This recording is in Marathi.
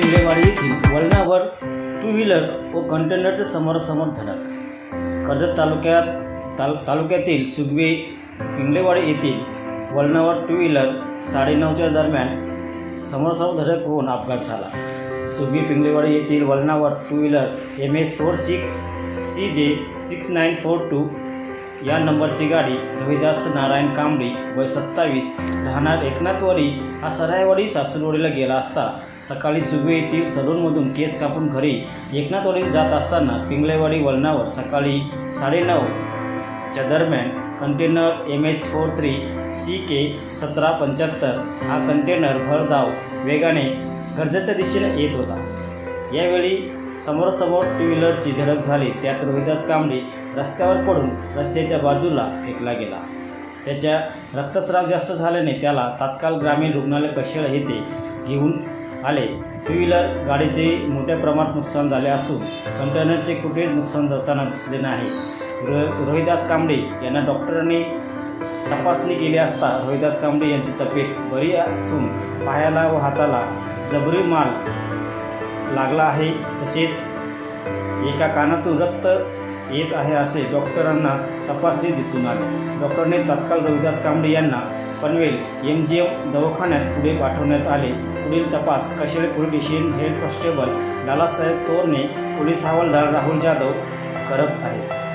पिंगेवाडी येथील वळणावर टू व्हीलर व कंटेनरचे समोरासमोर धडक. कर्जत तालुक्यात ताल तालुक्यातील सुगवे पिंगलेवाडी येथील वळणावर टू व्हीलर साडेनऊच्या दरम्यान समोरासमोर धडक होऊन अपघात झाला. सुगवी पिंगलेवाडी येथील वळणावर two wheeler M S four six C J six nine four two या नंबरची गाडी रविदास नारायण कांबळी वय सत्तावीस राहणार एकनाथवाडी. हा सरायवाडी सासूरवाडीला गेला असता. सकाळी सुगवे येथील सलूनमधून केस कापून घरी एकनाथवाडी जात असताना पिंगळेवाडी वळणावर सकाळी साडेनऊच्या दरम्यान container M H four three C K सतरा पंच्याहत्तर हा कंटेनर भरधाव वेगाने गरजेच्या दिशेने येत होता. यावेळी समोरासमोर टू व्हीलरची धडक झाली त्यात रोहिदास कांबळे रस्त्यावर पडून रस्त्याच्या बाजूला फेकला गेला. त्याच्या रक्तस्राव जास्त झाल्याने त्याला तात्काळ ग्रामीण रुग्णालय कशेळ येथे घेऊन आले? टू व्हीलर गाडीचे मोठ्या प्रमाणात नुकसान झाले असून कंटेनरचे कुठेच नुकसान जाताना दिसले नाही. रो रोहिदास कांबळे यांना डॉक्टरांनी तपासणी केली असता रोहिदास कांबळे यांची तब्येत बरी असून पायाला व हाताला जबरी माल लागला आहे. तसेच एका कानातून रक्त येत आहे असे डॉक्टरांना तपासणी दिसून आले. डॉक्टरने तत्काळ रविदास कांबळे यांना पनवेल एम जी एम दवाखान्यात पुढे पाठवण्यात आले. पुढील तपास Kashele police station head constable Lalasaheb Torane police हवालदार राहुल जाधव करत आहेत.